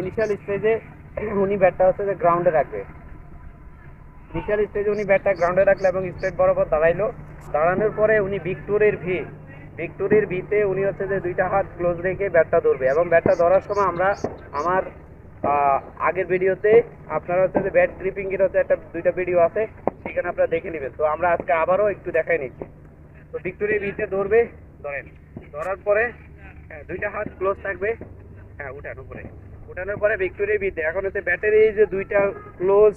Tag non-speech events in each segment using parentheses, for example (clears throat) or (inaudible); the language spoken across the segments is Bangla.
ইনিশিয়াল স্টেজে উনি ব্যাটটা হচ্ছে যে গ্রাউন্ডে রাখবে। ইনিশিয়াল স্টেজে উনি ব্যাটটা গ্রাউন্ডে রাখল এবং স্ট্রেট বরাবর দাঁড়াইলো। দাঁড়ানোর পরে উনি ভিক্টোরির ভি ভিক্টোরির ভিতে উনি হচ্ছে যে দুইটা হাত ক্লোজ রেখে ব্যাটটা ধরবে এবং ব্যাটটা ধরার সময় আমরা আমার আগের ভিডিওতে আপনারা হচ্ছে যে ব্যাট গ্রিপিং এর হচ্ছে একটা দুইটা ভিডিও আছে সেখানে আপনারা দেখে নেবেন। তো আমরা আজকে আবারও একটু দেখাই নিচ্ছি। তো ভিক্টোরির ভিতে ধরবে ধরেন। ধরার পরে হ্যাঁ, দুইটা হাত ক্লোজ থাকবে। হ্যাঁ উঠান উপরে। উঠানোর পরে ভিক্টোরিয়া বিতে এখন হচ্ছে ব্যাটের যে দুইটা ক্লোজ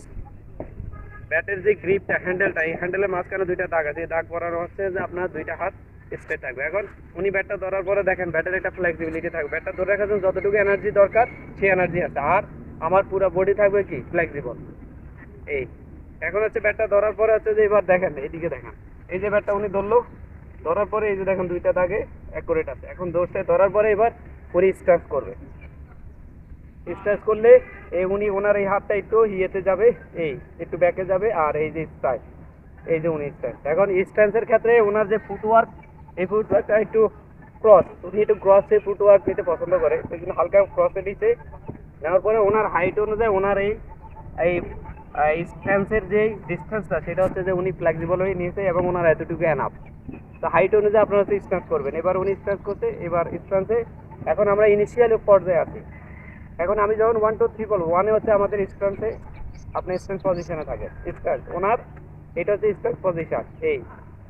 ব্যাটের যে গ্রিপটা হ্যান্ডেলটা এই হ্যান্ডেলের মাঝখানে দুইটা দাগ আছে। এই দাগ পরানো হচ্ছে যে আপনার দুইটা হাত স্ট্রেট থাকবে। এখন উনি ব্যাটটা ধরার পরে দেখেন ব্যাটের একটা ফ্লেক্সিবিলিটি থাকবে। ব্যাটটা ধরে রাখার জন্য যতটুকু এনার্জি দরকার, সেই এনার্জি আছে। আর আমার পুরো বডি থাকবে কি? ফ্লেক্সিবল এই। এখন হচ্ছে ব্যাটটা ধরার পরে হচ্ছে যে এবার দেখেন, এইদিকে দেখেন। এই যে ব্যাটটা উনি ধরলো, ধরার পরে এই যে দেখেন দুইটা দাগে অ্যাকুরেট আছে। এখন ধরছে, ধরার পরে এবার উনি স্ট্রাচ করবে। স্ট্রাচ করলে এই উনি ওনার এই হাতটা একটু ইয়েতে যাবে, এই একটু ব্যাকে যাবে, আর এই যে স্ট্রাইক এই যে উনি স্ট্যান্স এখন স্ট্যান্সের ক্ষেত্রে ওনার যে ফুটওয়ার্ক এই ফুটওয়ার্কটা একটু ক্রস উনি একটু ক্রসে ফুটওয়ার্ক নিতে পছন্দ করে সেই জন্য হালকা ক্রসে দিচ্ছে নেওয়ার পরে ওনার হাইট অনুযায়ী ওনার এই এই স্ট্যান্সের যে ডিস্টেন্সটা সেটা হচ্ছে যে উনি ফ্লেক্সিবল হয়ে নিয়েছে এবং ওনার এতটুকু এনাফ তো হাইট অনুযায়ী আপনারা হচ্ছে স্ট্যান্স করবেন। এবার উনি স্ট্যান্স করছে এবার স্ট্যান্সে এখন আমরা ইনিশিয়াল পর্যায়ে আছি। এখন আমি যখন ওয়ান টু থ্রি বলব ওয়ানে হচ্ছে আমাদের স্ট্যান্সে আপনি স্ট্যান্স পজিশনে থাকেন। স্ট্যান্স ওনার, এটা হচ্ছে স্ট্যান্স পজিশন এই।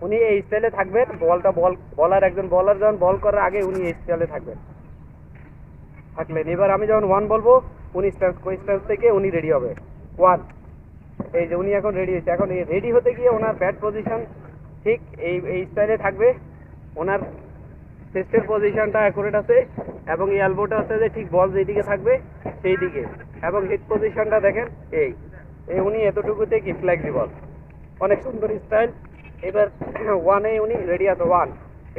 উনি এই স্টাইলে থাকবেন, বলটা বল, বলার একজন, বলার যখন বল করার আগে উনি এই স্টাইলে থাকবেন। থাকলেন। এবার আমি যখন ওয়ান বলব, উনি স্ট্যান্স স্ট্যান্স থেকে উনি রেডি হবে। ওয়ান এই যে উনি এখন রেডি হয়েছে। এখন রেডি হতে গিয়ে ওনার ব্যাট পজিশন ঠিক এই এই স্টাইলে থাকবে। ওনার চেস্টের পজিশনটা অ্যাকুরেট আছে এবং এই এলবোটা হচ্ছে যে ঠিক বল যেদিকে থাকবে সেই দিকে এবং হেড পজিশনটা দেখেন, এই। এই উনি এতটুকুতে কি ফ্লেক্সিবল অনেক সুন্দর স্টাইল এবার ওয়ানে উনি রেডি আছে ওয়ান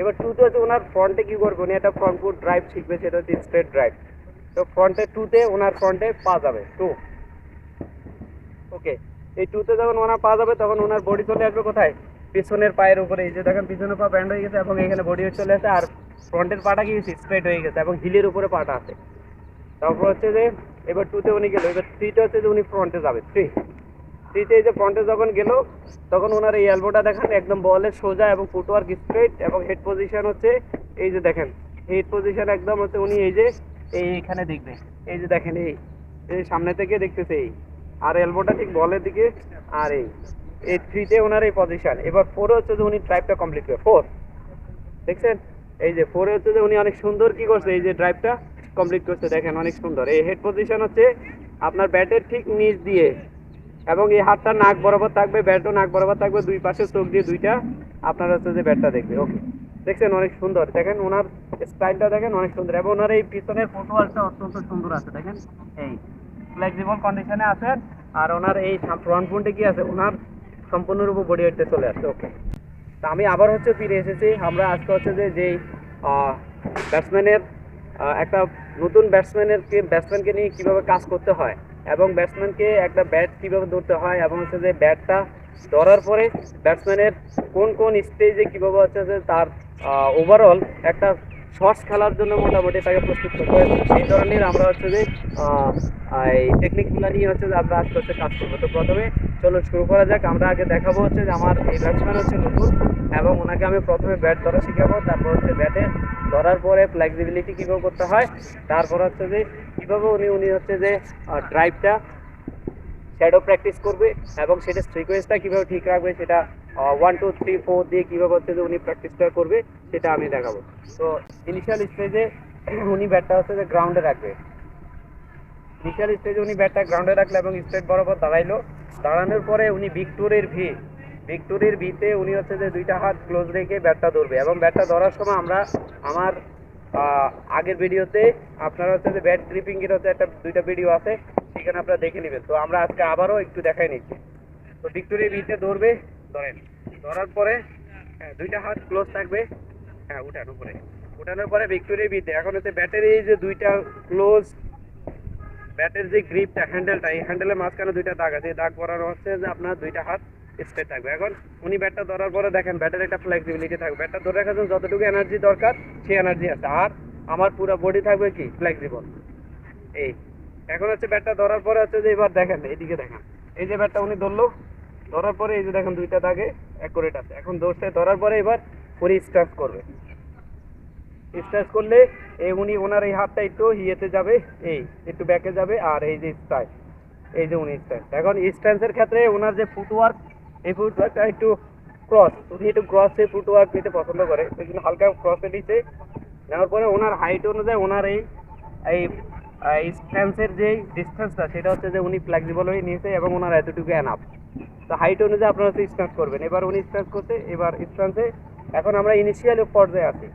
এবার টুতে হচ্ছে ওনার ফ্রন্টে কী করবে? উনি একটা ফ্রন্ট ফুট ড্রাইভ শিখবে, সেটা হচ্ছে স্ট্রেট ড্রাইভ তো ফ্রন্টে টুতে ওনার ফ্রন্টে পা যাবে টু ওকে এই টুতে যখন ওনার পা যাবে, তখন ওনার বডি চলে আসবে কোথায়? পিছনের পায়ের উপরে, এই যে দেখেন পিছনের পা ব্যান্ড হয়ে গেছে এবং এখানে বডি চলে আসে আর ফ্রন্টের পাটা কি স্ট্রেট হয়ে গেছে এবং হিলের উপরে পাটা আছে। তারপর হচ্ছে যে, এবার টুতে উনি গেল, এবার থ্রিতে হচ্ছে যে উনি ফ্রন্টে যাবে থ্রি থ্রিতে যে ফ্রন্টে যখন গেল, তখন ওনার এই অ্যালবোটা দেখেন একদম বলের সোজা এবং ফুটওয়ার্ক স্ট্রেট এবং হেড পজিশন হচ্ছে এই যে দেখেন হেড পজিশন একদম হচ্ছে উনি এই যে এই এখানে দেখবে, এই যে দেখেন এই সামনে থেকে দেখতেছে এই। আর এলবোটা ঠিক বলের দিকে, আর এই। এই থ্রিতে ওনার এই পজিশন এবার ফোরে হচ্ছে যে উনি ড্রাইভটা কমপ্লিট করে। ফোর দেখছেন? এই যে ফোরে হচ্ছে যে উনি অনেক সুন্দর কি করছে, এই যে ড্রাইভটা কমপ্লিট করছে। দেখেন, অনেক সুন্দর। এই হেড পজিশন হচ্ছে আপনার ব্যাটের ঠিক নিচ দিয়ে। এবং এই হাতটা নাক বরাবর থাকবে, ব্যাটও নাক বরাবর থাকবে। দুই পাশে চোখ দিয়ে দুইটা আপনার হচ্ছে যে ব্যাটটা দেখবে। ওকে দেখছেন, অনেক সুন্দর। দেখেন, ওনার স্টাইলটা দেখেন, অনেক সুন্দর। এবং ওনার এই পিছনের ফুটওয়ার্কটা অত্যন্ত সুন্দর আছে। দেখেন, এই ফ্লেক্সিবল কন্ডিশনে আছেন আর ওনার এই ফ্রন্ট ফোনটা কি আছে? ওনার সম্পূর্ণরূপে বডি ওয়েটটা চলে আসছে ওকে তা আমি আবার হচ্ছে ফিরে এসেছি, আমরা আজকে হচ্ছে যে যেই ব্যাটসম্যানের একটা নতুন ব্যাটসম্যানের ব্যাটসম্যানকে নিয়ে কীভাবে কাজ করতে হয় এবং ব্যাটসম্যানকে একটা ব্যাট কীভাবে ধরতে হয় এবং হচ্ছে যে ব্যাটটা ধরার পরে ব্যাটসম্যানের কোন কোন স্টেজে কীভাবে হচ্ছে যে তার ওভারঅল একটা শর্টস খেলার জন্য মোটামুটি তাকে প্রস্তুত করতে হয় সেই ধরনের আমরা হচ্ছে যে এই টেকনিকগুলো নিয়ে হচ্ছে যে আমরা আস্তে আস্তে কাজ করব। তো প্রথমে চলো শুরু করা যাক। আমরা আগে দেখাবো হচ্ছে যে আমার এই ব্যাটসম্যান হচ্ছে নতুন এবং ওনাকে আমি প্রথমে ব্যাট ধরা শিখাবো। তারপর হচ্ছে ব্যাটে ধরার পরে ফ্লেক্সিবিলিটি কীভাবে করতে হয়, তারপর হচ্ছে যে কীভাবে উনি উনি হচ্ছে যে ড্রাইভটা শ্যাডো প্র্যাকটিস করবে এবং সেটা সিকোয়েন্সটা কীভাবে ঠিক রাখবে সেটা ওয়ান টু থ্রি ফোর দিয়ে কীভাবে হচ্ছে যে উনি প্র্যাকটিসটা করবে, সেটা আমি দেখাবো। তো ইনিশিয়াল স্টেজে উনি ব্যাটটা হচ্ছে যে গ্রাউন্ডে রাখবে। ইনিশিয়াল স্টেজে উনি ব্যাটটা গ্রাউন্ডে রাখলে এবং স্ট্রেট বরাবর দাঁড়াইলো। দাঁড়ানোর পরে উনি ভিক্টোরির ভি ভিক্টোরির ভিতে উনি হচ্ছে যে দুইটা হাত ক্লোজ রেখে ব্যাটটা ধরবে এবং ব্যাটটা ধরার সময় আমরা আমার আগের ভিডিওতে আপনারা হচ্ছে যে ব্যাট গ্রিপিং এর হচ্ছে একটা, দুইটা ভিডিও আছে, সেখানে আপনারা দেখে নেবেন। তো আমরা আজকে আবারও একটু দেখাই নিচ্ছি। তো ভিক্টোরির ভিতে ধরবে ধরেন ধরার পরে হ্যাঁ, দুইটা হাত ক্লোজ থাকবে। হ্যাঁ উঠান উপরে। উঠানোর পরে ভিক্টোরির ভিতে এখন হচ্ছে ব্যাটের যে দুইটা ক্লোজ ব্যাটের যে গ্রিপটা হ্যান্ডেলটা এই হ্যান্ডেলের মাঝখানে দুইটা দাগ আছে। এই দাগ পরানো হচ্ছে যে আপনার দুইটা হাত স্ট্রেট থাকবে। এখন উনি ব্যাটটা ধরার পরে দেখেন ব্যাটের একটা ফ্লেক্সিবিলিটি থাকবে। ব্যাটটা ধরে রাখার জন্য যতটুকু এনার্জি দরকার সেই এনার্জি আছে। আর আমার পুরো বডি থাকবে কি? ফ্লেক্সিবল এই। এখন হচ্ছে ব্যাটটা ধরার পরে হচ্ছে যে এবার দেখেন এইদিকে দেখেন। এই যে ব্যাটটা উনি ধরলো ধরার পরে এই যে দেখেন দুইটা দাগে অ্যাকুরেট আছে। এখন ধরছে ধরার পরে এবার উনি স্টার্ট করবে। স্টার্ট করলে এই উনি ওনার এই হাতটা একটু ইয়েতে যাবে, এই একটু ব্যাকে যাবে আর এই যে স্টাইল এই যে উনি স্ট্যান্স এখন স্ট্যান্সের ক্ষেত্রে ওনার যে ফুটওয়ার্ক এই ফুটওয়ার্কটা একটু ক্রস উনি একটু ক্রসে ফুটওয়ার্ক নিতে পছন্দ করে। সেই জন্য হালকা ক্রসে নিচ্ছে নেওয়ার পরে ওনার হাইট অনুযায়ী ওনার এই এই স্ট্যান্সের যে ডিস্টেন্সটা সেটা হচ্ছে যে উনি ফ্লেক্সিবল হয়ে নিয়েছে এবং ওনার এতটুকু এনাফ তো হাইট অনুযায়ী আপনারা হচ্ছে স্ট্যান্স করবেন। এবার উনি স্ট্যান্স করতে এবার স্ট্যান্সে এখন আমরা ইনিশিয়াল পর্যায়ে আছি।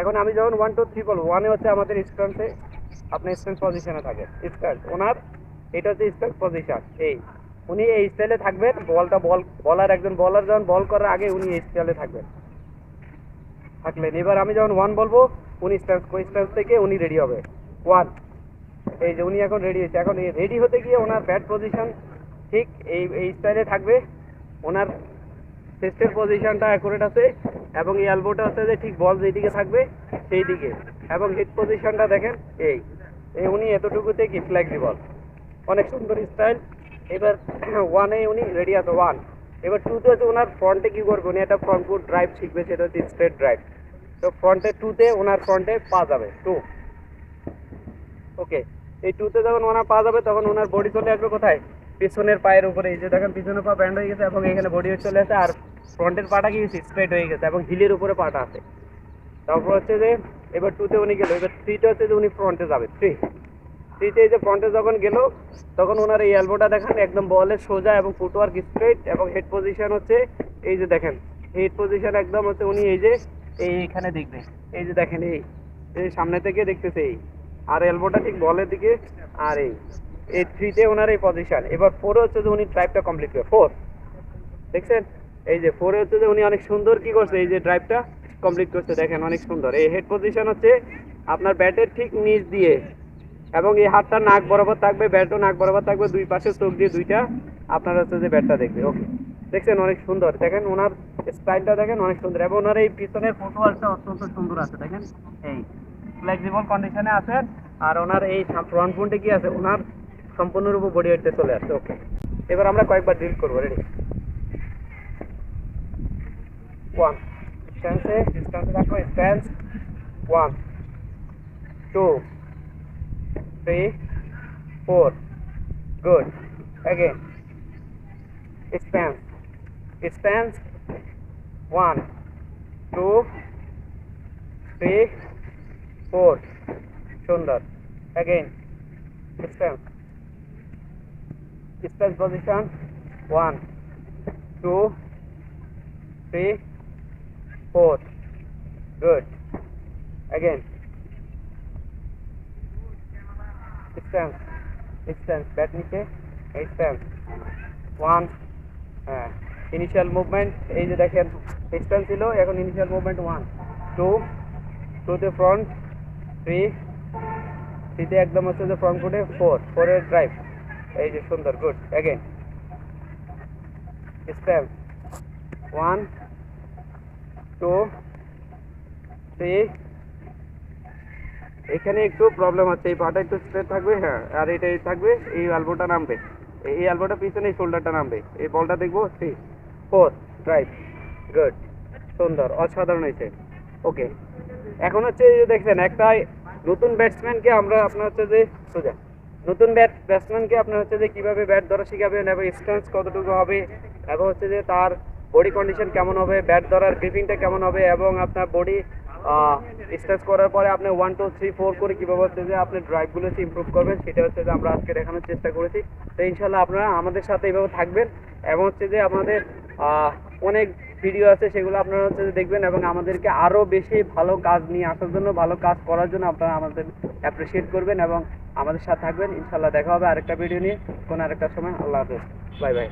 এখন আমি যখন ওয়ান টু থ্রি বলব ওয়ানে হচ্ছে আমাদের স্ট্যান্সে আপনার স্ট্যান্স পজিশনে থাকে স্ট্যান্স ওনার, এটা হচ্ছে স্ট্যান্স পজিশন এই। উনি এই স্টাইলে থাকবেন, বলটা বল, বলার একজন বলার যখন বল করার আগে উনি এই স্টাইলে থাকবেন। থাকলেন। এবার আমি যখন ওয়ান বলব, উনি স্ট্যান্স স্ট্যান্স থেকে উনি রেডি হবে। ওয়ান এই যে উনি এখন রেডি হয়েছে। এখন রেডি হতে গিয়ে ওনার ব্যাট পজিশন ঠিক এই এই স্টাইলে থাকবে। ওনার চেস্টের পজিশনটা অ্যাকুরেট আছে এবং এই অ্যালবোটা হচ্ছে যে ঠিক বল যেদিকে থাকবে সেই দিকে এবং হেড পজিশনটা দেখেন, এই। এই উনি এতটুকুতে কি ফ্লেক্সিবল অনেক সুন্দর স্টাইল এবার (clears throat) ওয়ানে উনি রেডি আছে ওয়ান এবার টুতে হচ্ছে ওনার ফ্রন্টে কী করবে? উনি একটা ফ্রন্ট ফুট ড্রাইভ শিখবে, সেটা হচ্ছে স্ট্রেট ড্রাইভ তো ফ্রন্টে টুতে ওনার ফ্রন্টে পা যাবে টু ওকে এই টুতে যখন ওনার পা যাবে, তখন ওনার বডি চলে আসবে কোথায়? পিছনের পায়ের উপরে, এই যে দেখেন পিছনের পা ব্যান্ড হয়ে গেছে এবং এখানে বডি চলে আসে, আর ফ্রন্টের পাটা কি স্ট্রেট হয়ে গেছে এবং হিলের উপরে পাটা আছে। তারপর হচ্ছে যে, এবার টুতে উনি গেল, এবার থ্রিতে হচ্ছে যে উনি ফ্রন্টে যাবে থ্রি থ্রিতে যে ফ্রন্টে যখন গেল, তখন ওনার এই অ্যালবোটা দেখেন একদম বলের সোজা এবং ফুটওয়ার্ক স্ট্রেট এবং হেড পজিশন হচ্ছে, এই যে দেখেন হেড পজিশন একদম হচ্ছে উনি এই যে, এই এখানে দেখবে, এই যে দেখেন এই এই সামনে থেকে দেখতেছে এই। আর এলবোটা ঠিক বলের দিকে, আর এই। এই থ্রিতে ওনার এই পজিশন এবার ফোরে হচ্ছে যে উনি ড্রাইভটা কমপ্লিট করে। ফোর দেখছেন? এই যে ফোরে হচ্ছে যে উনি অনেক সুন্দর কি করছে, এই যে ড্রাইভটা কমপ্লিট করছে। দেখেন, অনেক সুন্দর। এই হেড পজিশন হচ্ছে আপনার ব্যাটের ঠিক নিচ দিয়ে। এবং এই হাতটা নাক বরাবর থাকবে ব্যাটও নাক বরাবর থাকবে। দুই পাশে চোখ দিয়ে দুইটা আপনার হচ্ছে যে ব্যাটটা দেখবে। ওকে দেখছেন, অনেক সুন্দর। দেখেন, ওনার স্টাইলটা দেখেন, অনেক সুন্দর। এবং ওনার এই পিছনের ফুটওয়ার্কটা অত্যন্ত সুন্দর আছে। দেখেন, এই ফ্লেক্সিবল কন্ডিশনে আছে আর ওনার এই ফ্রন্ট ফ্রন্টে কি আছে? ওনার সম্পূর্ণরূপে বডি ওয়েটটা চলে আসছে ওকে এবার আমরা কয়েকবার ড্রিল করব রেডি ওয়ান স্ট্যান্সে স্ট্যান্সে one two three, four. Good. Again. Stance. Stance. One, two, three, four. সুন্দর Again. Stance. Stance position. One, two, three, four. Good. Again. Stance stance bat নিচে। স্ট্যান্স ওয়ান হ্যাঁ। ইনিশিয়াল মুভমেন্ট এই যে দেখেন স্ট্যান্স ছিল এখন ইনিশিয়াল মুভমেন্ট ওয়ান টু টুতে ফ্রন্ট থ্রি থ্রিতে একদম হচ্ছে যে ফ্রন্ট ফুটে ফোর ফোরের ড্রাইভ এই যে সুন্দর good again stance one two three এখানে একটু প্রবলেম আছে এই পাটা একটু স্ট্রেট থাকবে হ্যাঁ আর এটাই থাকবে, এই অ্যালবোটা নামবে। এই অ্যালবোটা পিছনে, এই শোল্ডারটা নামবে। এই বলটা দেখব থ্রি ফোর রাইট গুড সুন্দর, অসাধারণ হয়েছে। ওকে এখন হচ্ছে দেখছেন একটা নতুন ব্যাটসম্যানকে আমরা, আপনার হচ্ছে যে সোজা। নতুন ব্যাট ব্যাটসম্যানকে আপনার হচ্ছে যে কীভাবে ব্যাট ধরা শিখাবেন এবং স্ট্যান্স কতটুকু হবে এবং হচ্ছে যে তার বডি কন্ডিশন কেমন হবে ব্যাট ধরার গ্রিপিংটা কেমন হবে এবং আপনার বডি স্ট্রেচ করার পরে আপনি ওয়ান টু থ্রি ফোর করে কীভাবে হচ্ছে যে আপনি ড্রাইভগুলো হচ্ছে ইমপ্রুভ করবেন সেটা হচ্ছে যে আমরা আজকে দেখানোর চেষ্টা করেছি। তো ইনশাল্লাহ আপনারা আমাদের সাথে এইভাবে থাকবেন এবং হচ্ছে যে আহ, অনেক ভিডিও আছে, সেগুলো আপনারা হচ্ছে দেখবেন এবং আমাদেরকে আরও বেশি ভালো কাজ নিয়ে আসার জন্য, ভালো কাজ করার জন্য আপনারা আমাদের অ্যাপ্রিসিয়েট করবেন এবং আমাদের সাথে থাকবেন। ইনশাল্লাহ দেখা হবে আরেকটা ভিডিও নিয়ে। কোনো আরেকটা সময়। আল্লাহ হাফেজ। Bye bye